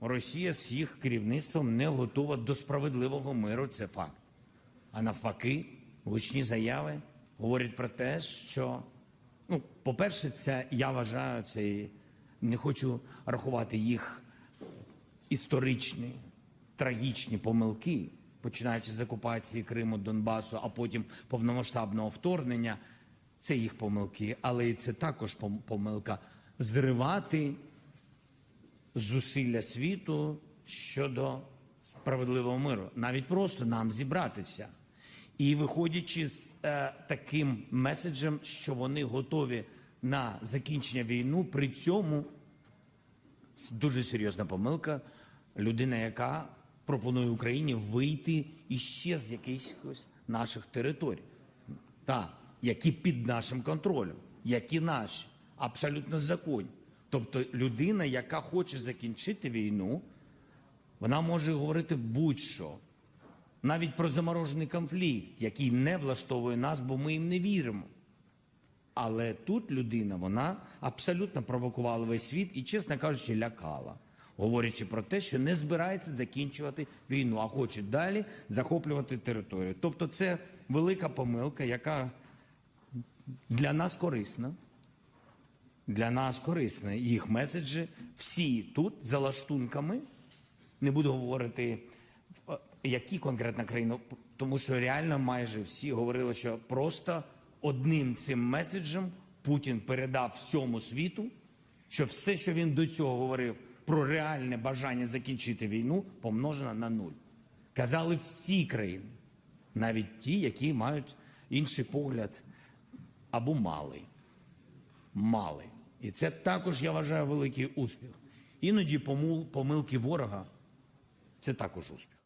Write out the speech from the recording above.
Росія з їх керівництвом не готова до справедливого миру. Це факт. А навпаки, гучні заяви говорять про те, що, ну, по-перше, це я вважаю, це не хочу рахувати їх історичні, трагічні помилки, починаючи з окупації Криму, Донбасу, а потім повномасштабного вторгнення. Це їх помилки, але це також помилка зривати зусилля світу щодо справедливого миру, навіть просто нам зібратися. І виходячи з е, таким меседжем, що вони готові на закінчення війну, при цьому дуже серйозна помилка. Людина, яка пропонує Україні вийти іще з якихось наших територій, та які під нашим контролем, які наші, абсолютно законні. Тобто людина, яка хоче закінчити війну, вона може говорити будь-що, навіть про заморожений конфлікт, який не влаштовує нас, бо ми їм не віримо. Але тут людина вона абсолютно провокувала весь світ і, чесно кажучи, лякала, говорячи про те, що не збирається закінчувати війну, а хоче далі захоплювати територію. Тобто, це велика помилка, яка для нас корисна. Для нас корисна їх меседжі. Всі тут за лаштунками. Не буду говорити, е, які конкретно країни, тому що реально майже всі говорили, що просто одним цим меседжем Путін передав всьому світу, що все, що він до цього говорив про реальне бажання закінчити війну, помножено на нуль. Казали всі країни, навіть ті, які мають інший погляд або малий мали. І це також, я вважаю, великий успіх. Іноді помил- помилки ворога це також успіх.